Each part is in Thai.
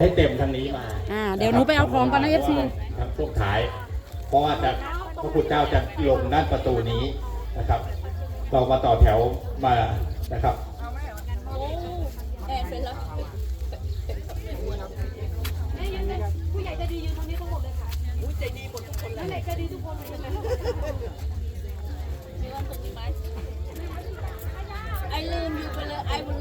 ให้เต็มทางนี้มาอ่าเดี๋ยวหนูไปเอาของก่อนนะ FC ทางพวกท้าย เพราะว่าจะพระคุณเจ้าจะลงด้านประตูนี้นะครับ เรามาต่อแถวมานะครับผู้ใหญ่ใจะดียืนตรงนี้ทั้งหมดเลยค่ะอุ้ยใจดีหมดทุกคนเลยนั่นแหละใจดีทุกคนเลยใช่ไหมมีความสุขดีไหมไอลืมอยู่ไปเลยไอมัน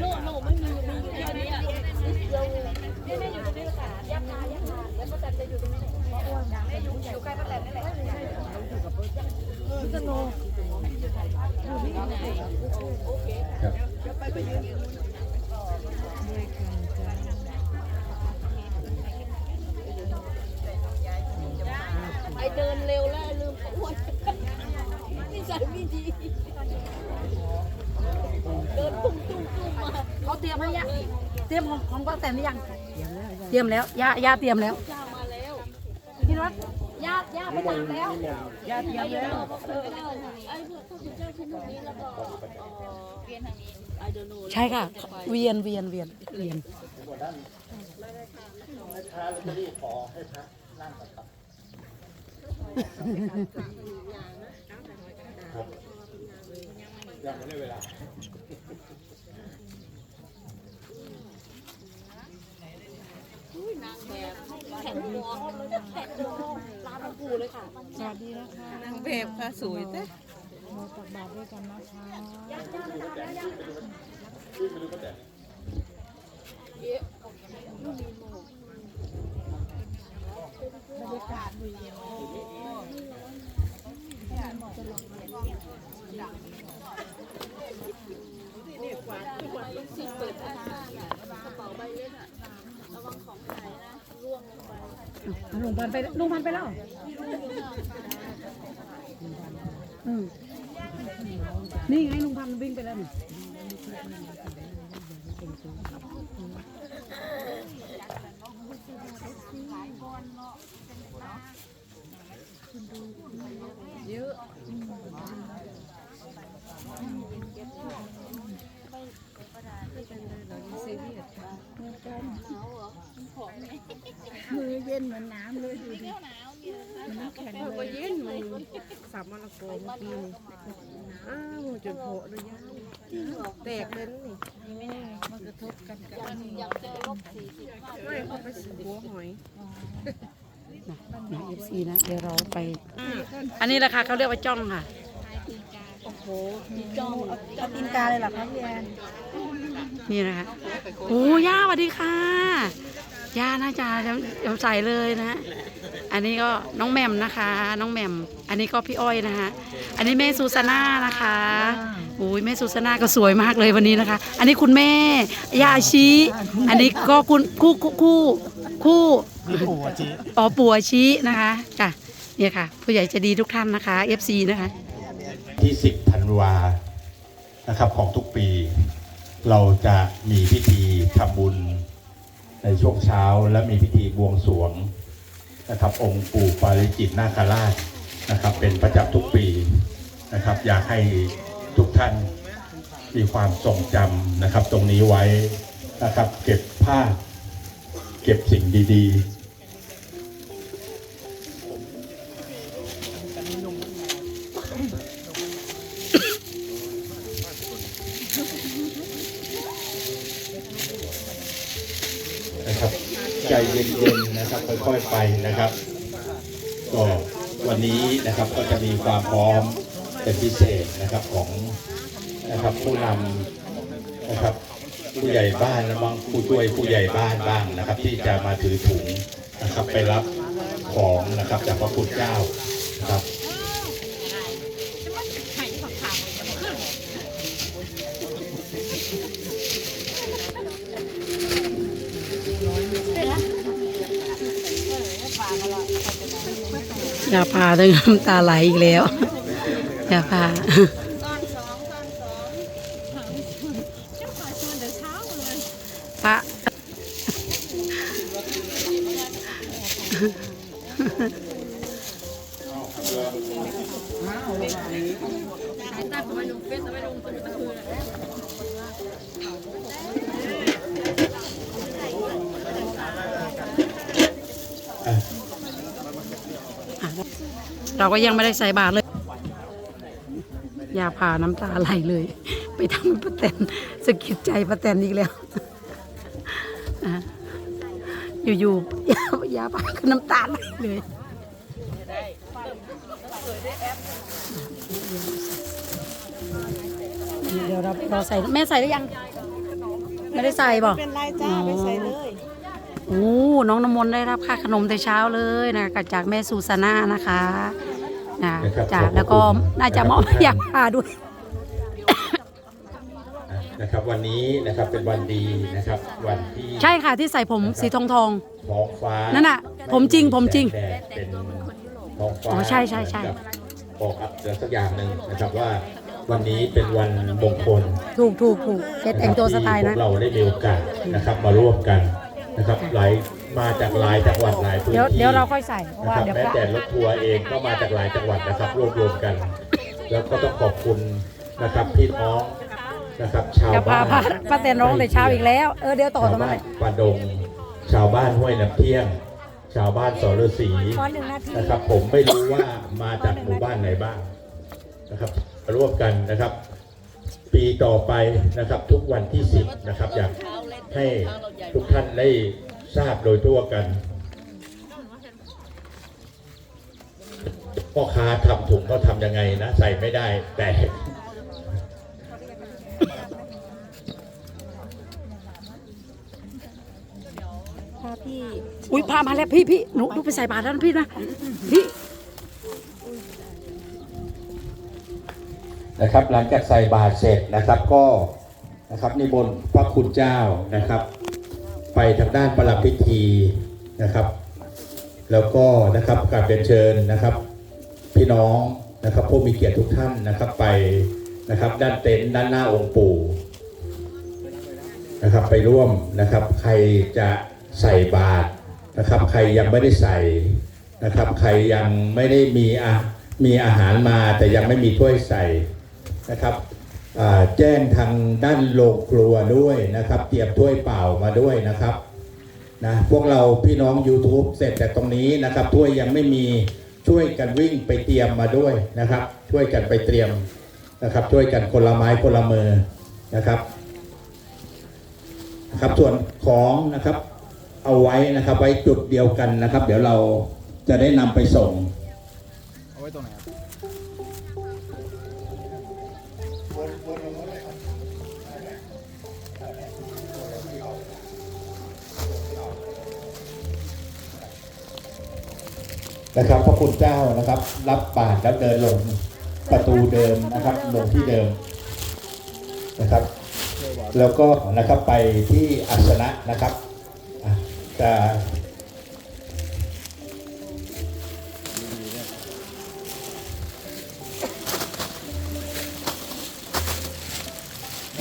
โน่โน่ไม่มีมีอยู่แค่นี้อะเราเนี่ยแม่อยู่ตรงนี้แหละค่ะยักษ์นายักษ์นาแล้วป้าแตนจะอยู่ตรงนี้แม่อยู่อยู่ใกล้ป้าแตนนี่แหละสนุก ครับไอเดินเร็วแล้วลืมของวันนี่ใส่ไม่ดีเดินตุ้มตุ้มตุ้มมาเขาเตรียมให้ยังเตรียมของของป้าแตนหรือยัง เตรียมแล้วย่ายาเตรียมแล้วเจ้ามาแล้วพี่ ญาติญาติไปตามแล้วญาติเตรียมแล้วไอ้เพื่อนข้าพเจ้าที่ตรงนี้แล้วก็เวียนทางนี้ไอเดโนใช่ค่ะ เวียนเวียนเวียนเวียนค้าลอตเตอรี่ขอให้พระนั่งก่อนครับยังไม่ได้เวลา นาง แบบแข็งหัวแข็งหัวร้านหลวงปู่เลยค่ะสวัสดีนางแบบค่ะสวยแต่สิเปิดอาหารกระเป๋าใบเล็กอะระวังของหายนะร่วงลงไป ลุงพันไปลุงพันไปแล้วอืมนี่ไงลุงพันวิ่งไปแล้วนี่ เยอะมือเย็นเหมือนน้ำเลยดูดิมัน น้ำแข็งเลยเย็นมันสับมะละกอเมื่อกี้นี่อ้าวจนโผล่เลยยาวแตกเลยนี่มันกระทบกันกับอันนี้อยากเจอลบสี่สิบห้าไม่เขาไปสีหัวหอยนะเอฟซีนะเดี๋ยวเราไป อันนี้แหละค่ะเขาเรียกว่าจ้องค่ะ โอ้โหจ้องเอาตีนกาเลยเหรอคะพี่แอนนี่นะคะโอ้ย่าสวัสดีค่ะ ย่าน่าจะยังใสเลยนะ อันนี้ก็น้องแหม่มนะคะ น้องแหม่ม อันนี้ก็พี่อ้อยนะคะอันนี้แม่ซูซาน่านะคะโอ้ยแม่ซูซาน่าก็สวยมากเลยวันนี้นะคะ อันนี้คุณแม่ยาชีอันนี้ก็คุณคู่คู่คู่คู่อ๋อปู่อาชีนะคะจ้ะเนี่ยค่ะ ผู้ใหญ่ใจะดีทุกท่านนะคะ FC นะคะ ที่ 10ธันวานะครับของทุกปี เราจะมีพิธีทำบุญ ในช่วงเช้าและมีพิธีบวงสรวงนะครับ องค์ปู่ปาริจิตนาคราชนะครับ เป็นประจำทุกปีนะครับ อยากให้ทุกท่านมีความทรงจำนะครับ ตรงนี้ไว้นะครับ เก็บภาพเก็บสิ่งดี ๆ ใจเย็นๆนะครับค่อยๆไปนะครับก็วันนี้นะครับก็จะมีความพร้อมเป็นพิเศษนะครับของนะครับผู้นำนะครับผู้ใหญ่บ้านและบางผู้ช่วยผู้ใหญ่บ้านบ้างนะครับ ที่จะมาถือถุงนะครับไปรับของนะครับจากพระคุณเจ้านะครับ ย่าพาตั้งน้ำตาไหลอีกแล้วอย่าพาก้อนสองก้อนสองพระตาอะ เราก็ยังไม่ได้ใส่บาตรเลย อย่าพาน้ำตาไหลเลย ไปทำให้ป้าแตนสะกิดใจป้าแตนอีกแล้วอะอยู่ๆอย่าอย่าพาก็น้ำตาไหลเลยเดี๋ยวเราเราใส่แม่ใส่หรือยัง ไม่ได้ใส่บอกเป็นไรจ้าไปใส่เลย โอ้น้องน้ำมนต์ได้รับค่าขนมแต่เช้าเลยนะจากแม่ซูซาน่านะคะนะนะครับจากขอบพระแล้วก็คุณน่าจะมอบนะครับอยากพาด้วยนะครับวันนี้นะครับเป็นวันดีนะครับวันที่ใช่ค่ะที่ใส่ผมสีทองทองท้องฟ้านั่นน่ะผมจริงผมจริงแดดเป็นท้องฟ้าอ๋อใช่ใช่ใช่เหมือนกับบอกอะไรสักอย่างหนึ่งนะครับว่าวันนี้เป็นวันมงคล ถูกถูกถูกเซ็ตแต่งตัวสไตล์ที่พนะวกเราได้มีโอกาสนะครับมาร่วมกัน นะครับหลายมาจากหลายจังหวัดหลายพื้นเดี๋ยวที่เดี๋ยวเราค่อยใส่เพราะนะว่าครับเดี๋ยวแม้พระ แต่รถทัวร์เองก็มาจากหลายจังหวัดนะครับ รวบรวมกัน แล้วก็ต้องขอบคุณนะครับพี่น้องนะครับ ชาวจะพาบ้านพาป้าแตนร้องแต่เช้าอีกแล้ว เออเดี๋ยวต่อตรงนั้นเลยชาวบ้านปาดง ชาวบ้านห้วยน้ำเที่ยง ชาวบ้านสรศรี ขอหนึ่งนาที นะครับผมไม่รู้ว่ามาจากหมู่บ้านไหนบ้างนะครับร่วมกันนะครับ ปีต่อไปนะครับทุกวันที่สิบนะครับอยาก ให้ทุกท่านได้ทราบโดยทั่วกันพ่อค้าทำถุงเขาทำยังไงนะ ใส่ไม่ได้แต่พาพี่อุ้ยพามาแล้วพี่พี่หนูหนูไปใส่บาตรแล้วนะพี่นะพี่นะครับ หลังจากใส่บาตรเสร็จนะครับก็ นะครับนิมนต์พระคุณเจ้านะครับ ไปทางด้านประลับพิธีนะครับ แล้วก็นะครับกราบเรียนเชิญนะครับ พี่น้องนะครับผู้มีเกียรติทุกท่านนะครับไปนะครับ ด้านเต็นท์ด้านหน้าองค์ปู่นะครับ ไปร่วมนะครับ ใครจะใส่บาตรนะครับ ใครยังไม่ได้ใส่นะครับ ใครยังไม่ได้มีอามีอาหารมาแต่ยังไม่มีถ้วยใส่นะครับ แจ้งทางด้านโรงครัวด้วยนะครับ เตรียมถ้วยเปล่ามาด้วยนะครับนะพวกเราพี่น้อง YouTube เสร็จจากตรงนี้นะครับถ้วยยังไม่มีช่วยกันวิ่งไปเตรียมมาด้วยนะครับ ช่วยกันไปเตรียมนะครับ ช่วยกันคนละไม้คนละมือนะครับครับส่วนของนะครับเอาไว้นะครับไว้จุดเดียวกันนะครับ เดี๋ยวเราจะได้นำไปส่ง ไว้ตรงไหนครับนะครับพระคุณเจ้านะครับ รับบาตรแล้วเดินลงประตูเดิมนะครับ ลงที่เดิมนะครับ แล้วก็นะครับไปที่อาสนะนะครับจะ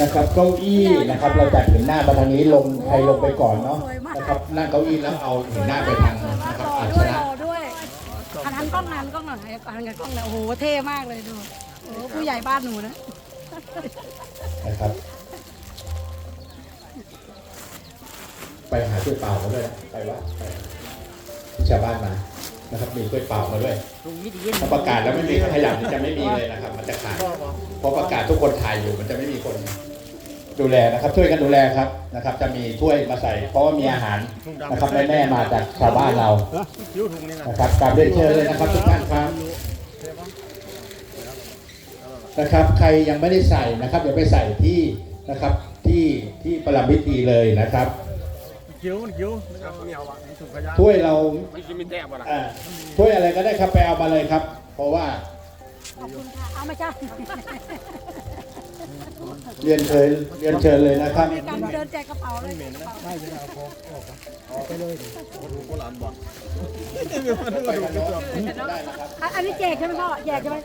นะครับเก้าอี้นะครับ เราจัดเห็นหน้ามาทางนี้ลงใครลงไปก่อนเนาะนะครับนั่งเก้าอี้แล้วเอาเห็นหน้าไปทางนะครับอาสด้วยนะรอด้วยอันนั้นกล้องนั้นกล้องหน่อยอันนั้นกล้องเนี่ยโอ้โหเท่มากเลยดูโอ้โหผู้ใหญ่บ้านหนูนะนะครับ ไปหาถ้วยเปล่ามาด้วยนะไปวะไปชาวบ้านมา นะครับมีถ้วยเปล่ามาด้วยถ้าประกาศแล้วไม่มีขยับนี่จะไม่มีเลยนะครับ มันจะขาดเพราะประกาศทุกคนถ่ายอยู่มันจะไม่มีคนดูแลนะครับ ช่วยกันดูแลครับนะครับ จะมีถ้วยมาใส่เพราะว่ามีอาหารนะครับแม่ๆมาจากชาวบ้านเราคิ้วถุงนี่นะนะครับกราบเรียนเชิญเลยนะครับทุกท่านครับนะครับ ใครยังไม่ได้ใส่นะครับเดี๋ยวไปใส่ที่นะครับที่ที่ประลัมพิธีเลยนะครับ คิ้วมันคิ้วนะครับเหนียวอะถุงขยะถ้วยเรามันกินมีแต้มป่ะล่ะอ่าถ้วยอะไรก็ได้ครับไปเอามาเลยครับ เพราะว่า ขอบคุณค่ะ เอามาจ้าเรียนเชิญเรียนเชิญเลยนะครับมีการเดินแจกกระเป๋าเลยไม่จะเอาของออกครับออกไปเลยดิโอ้โหโบราณบ่นี่มีมันก็ดูกระจกอะอันนี้แจกใช่ไหมพ่อแจกใช่ไหม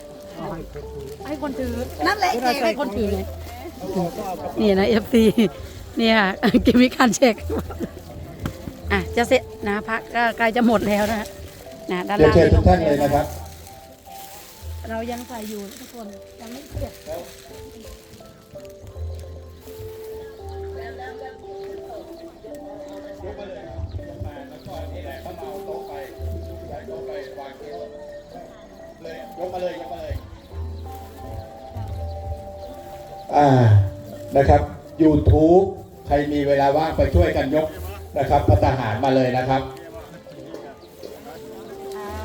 ให้คนถือ นั่นแหละแจกให้คนถือไงนี่นะเอฟซีเนี่ยกิมีการแจก อะจะเสร็จนะพักก็ใกล้จะหมดแล้วนะนะด้านเรียนล่างเชิญนี่ทุกท่านเลยนะครับ เรายังใส่อยู่ทุกคนยังไม่เสร็จยกมาเลยยกมาเลยอ่านะครับ YouTube ใครมีเวลาว่างไปช่วยกันยก นะครับพัตตาหารมาเลยนะครับ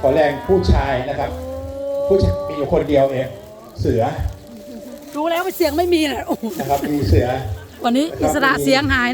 ขอแรงผู้ชายนะครับ ผู้ชายมีอยู่คนเดียวเองเสือรู้แล้วว่าเสียงไม่มีนะโอ้โหนะครับมีเสือ วันนี้อิสระเสียงหาย